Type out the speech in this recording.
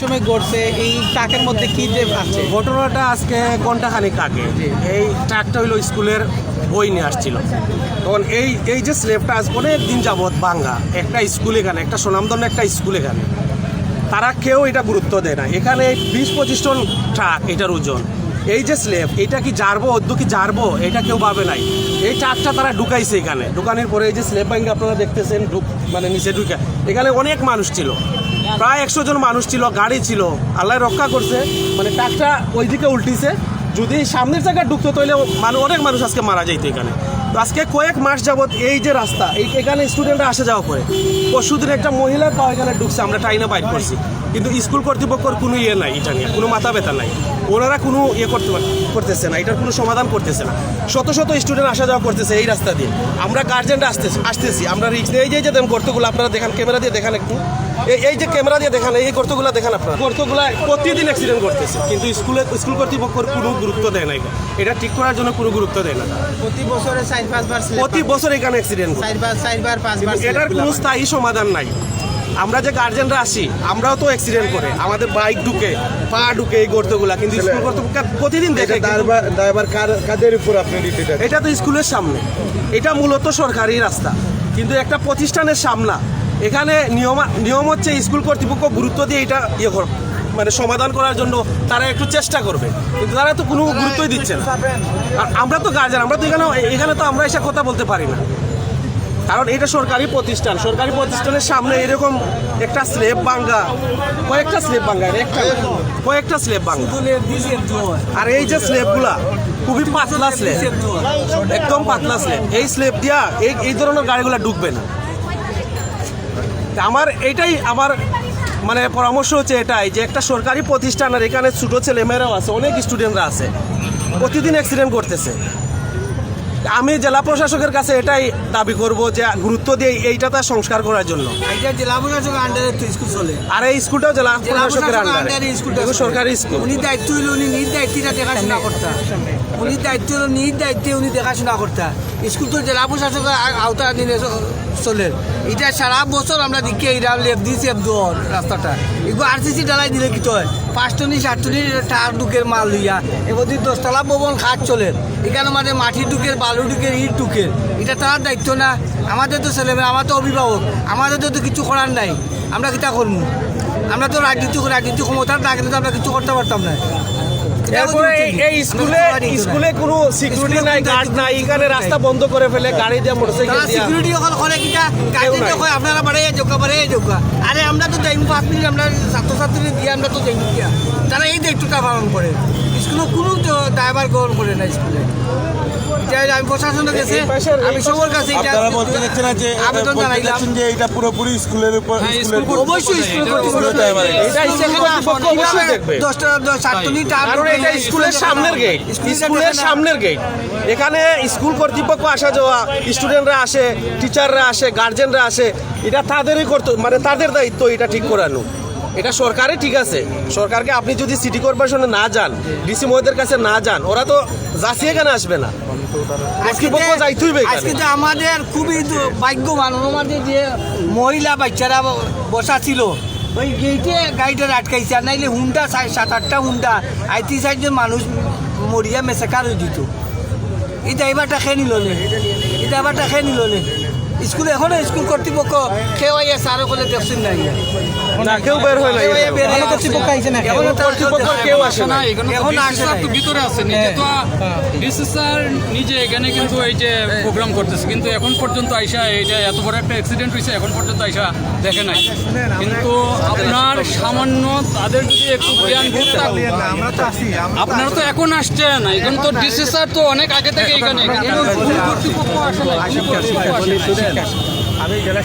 সময় ঘটছে এই ট্রাকের মধ্যে কি যে আছে? ঘটনাটা আজকে ঘন্টাখানিক আগে। এই ট্রাকটা হইল স্কুলের বই নিয়ে আসছিল। তখন এই এই যে স্লেবটা আজ অনেক দিন যাবৎ বাঙ্গা একটা স্কুল এখানে একটা সুনামধন্য একটা স্কুল এখানে। তারা কেউ এটা গুরুত্ব দেয় না। এখানে বিশ পঁচিশ টন ট্রাক এটার ওজন। এই যে স্লেভ এটা কি জারবো অদ্যু কি জারবো? এটা কেউ পাবে নাই। এই চারটা তারা ঢুকাইছে এখানে। ঢুকানোর পরে এই যে স্লেভ ব্যাংক আপনারা দেখতেছেন, ঢুক মানে নিচে ঢুকে। এখানে অনেক মানুষ ছিল। প্রায় একশো জন মানুষ ছিল, গাড়ি ছিল। আল্লাহ রক্ষা করছে। মানে ট্রাকটা ওইদিকে উল্টিছে। যদি সামনের জায়গায় ঢুকতো, তাহলে মানে অনেক মানুষ আজকে মারা যাইতো এখানে। তো আজকে কয়েক মাস যাবত এই যে রাস্তা, এই এখানে স্টুডেন্টরা আসা যাওয়া করে। পরশুদিন একটা মহিলা তাও এখানে ঢুকছে, আমরা টাইনে বাইর করছি। কিন্তু স্কুল কর্তৃপক্ষের কোনো ইয়ে নাই এটা নিয়ে, কোনো মাথা ব্যথা নাই। ওনারা কোনো ইয়ে করতে করতেছে না, এটার কোনো সমাধান করতেছে না। শত শত স্টুডেন্ট আসা যাওয়া করতেছে এই রাস্তা দিয়ে। আমরা গার্জেনরা আসতেছি আসতেছি, আমরা রিক্স এই যে এই যে দেন গর্তগুলো আপনারা দেখান ক্যামেরা দিয়ে দেখান একটু। এই এই যে ক্যামেরা দিয়ে দেখান এই গর্তগুলো দেখান আপনার। গর্তগুলো প্রতিদিন অ্যাক্সিডেন্ট করতেছে কিন্তু স্কুলে স্কুল কর্তৃপক্ষের কোনো গুরুত্ব দেয় না এটা ঠিক করার জন্য কোনো গুরুত্ব দেয় না। প্রতি বছরে চার পাঁচবার প্রতি বছর এখানে অ্যাক্সিডেন্ট চারবার চারবার পাঁচবার এটার কোনো স্থায়ী সমাধান নাই। আমরা যে গার্জেনরা আসি আমরাও তো অ্যাক্সিডেন্ট করে। আমাদের বাইক ঢুকে পা ঢুকে এই গর্তগুলা কিন্তু স্কুল কর্তৃপক্ষ প্রতিদিন দেখে ড্রাইভার ড্রাইভার কার- কাদের উপর আপনি এটা তো স্কুলের সামনে। এটা মূলত সরকারি রাস্তা। কিন্তু একটা প্রতিষ্ঠানের সামনা এখানে নিয়ম নিয়ম হচ্ছে স্কুল কর্তৃপক্ষ গুরুত্ব দিয়ে এটা ইয়ে কর মানে সমাধান করার জন্য তারা একটু চেষ্টা করবে। কিন্তু তারা তো কোনো গুরুত্বই দিচ্ছে না। আর আমরা তো গার্জেন আমরা তো এখানে এখানে তো আমরা এসে কথা বলতে পারি না। কারণ এটা সরকারি প্রতিষ্ঠান সরকারি প্রতিষ্ঠানের সামনে এরকম একটা স্লেব ভাঙ্গা কয়েকটা স্লেব ভাঙ্গা একটা কয়েকটা স্লেব ভাঙ্গা আর এই যে স্লেবগুলা খুবই পাতলা স্লেব একদম পাতলা স্লেব। এই স্লেব দিয়া এই এই ধরনের গাড়িগুলা ঢুকবে না। আমার এটাই আমার মানে পরামর্শ হচ্ছে এটাই যে একটা সরকারি প্রতিষ্ঠান আর এখানে ছোটো ছেলেমেয়েরাও আছে অনেক স্টুডেন্টরা আছে প্রতিদিন অ্যাক্সিডেন্ট করতেছে। আমি জেলা প্রশাসকের কাছে এটাই দাবি করব যে গুরুত্ব দিয়ে এইটা তার সংস্কার করার জন্য। এটা জেলা প্রশাসকের আন্ডারে স্কুল চলে। আর এই স্কুলটাও জেলা প্রশাসকের আন্ডারে স্কুলটা সরকারি স্কুল উনি দায়িত্ব উনি নিজ দায়িত্বটা দেখাশোনা করতা। উনি দায়িত্ব, নিজ দায়িত্বে উনি দেখাশোনা করতা। স্কুল তো জেলা প্রশাসকের আওতা দিনে চলে। এটা সারা বছর আমরা দেখি এইরা লেপ দিয়েছি দর রাস্তাটা। এগুলো আর সি সি ডালাই দিলে কি হয় পাঁচটনি সাতটনি টার ডুকের মাল লইয়া এবার দশতলা ভবন খাট চলে। এখানে মানে মাটি ডুকের বালু ডুকের ইট ডুকের এটা তার দায়িত্ব না। আমাদের তো ছেলেমেয়ে, আমার তো অভিভাবক। আমাদের তো কিছু করার নাই। আমরা কিতা করব আমরা তো রাজনীতি রাজনীতি ক্ষমতা না, কিন্তু আমরা কিছু করতে পারতাম না। এটা এরপরে এই- স্কুলে স্কুলে কোনো সিকিউরিটি নাই গার্ড নাই এখানে রাস্তা বন্ধ করে ফেলে গাড়ি দিয়ে মোটরসাইকেল দিয়ে। সিকিউরিটি অকল করে কিটা গার্জেন। কয় আপনারা বাড়ে যোগ্য বাড়ে যোগ্য আরে আমরা তো যাইম পাঁচ মিনিট আমরা ছাত্রছাত্রী দিয়ে আমরা তো যাইম কিয়া তারা এই দায়িত্বটা পালন করে। স্কুলে কোনো তো দায়ভার গ্রহণ করে না স্কুলে। আমি প্রশাসনের কাছে আমি এই সবার কাছে আপনারা বলতে চাচ্ছেন না যে আবেদন জানাইলাম। যে এটা পুরোপুরি স্কুলের উপর অবশ্যই স্কুল স্কুলের এটা। এটা অবশ্যই দেখবে। কারণ এটা স্কুলের সামনের গেট স্কুলের সামনের গেট এখানে স্কুল কর্তৃপক্ষ আসা যাওয়া স্টুডেন্টরা আসে টিচাররা আসে গার্জেনরা আসে এটা তাদেরই করতে মানে তাদের দায়িত্ব এটা ঠিক করানো। এটা সরকারে ঠিক আছে। সরকারকে আপনি যদি সিটি কর্পোরেশনে না যান ডিসি মহোদয়ের কাছে না যান ওরা তো যাচ্ছি এখানে আসবে না। আজকে আমাদের খুবই ভাগ্যবান আমাদের যে মহিলা বাচ্চারা বসা ছিল ওই গেটে গাড়িটা আটকাইছে আর নাইলে হুন্ডা সাত সাত আটটা হুন্ডা আইতি সাইডের মানুষ মরিয়া মেসেকার হয়ে দিত। এই ড্রাইভারটা খেয়ে নিল এই ড্রাইভারটা খেয়ে নিল স্কুল এখনও স্কুল কর্তৃপক্ষ খেয়ে আইয়া স্যারও করে দেখছেন না না কেউ বের হয় না কেউ আসছে। কর্তৃপক্ষ আইছে না। এখনও কর্তৃপক্ষ কেউ আসে না। এখন আসে নাই। ভিতরে আছে নিজে তো ডিসি স্যার নিজে এখানে কিন্তু এই যে প্রোগ্রাম করতেছে কিন্তু এখন পর্যন্ত আইসা এইটা এত বড় একটা অ্যাক্সিডেন্ট হয়েছে এখন পর্যন্ত আইসা দেখে নাই। কিন্তু আপনার সামান্য তাদের যদি একটু জ্ঞান আপনারা তো এখন আসছেন এখন তো ডিসি স্যার তো অনেক আগে থেকে এখানে। এখানে কর্তৃপক্ষ আসে নাই, আসে নাই।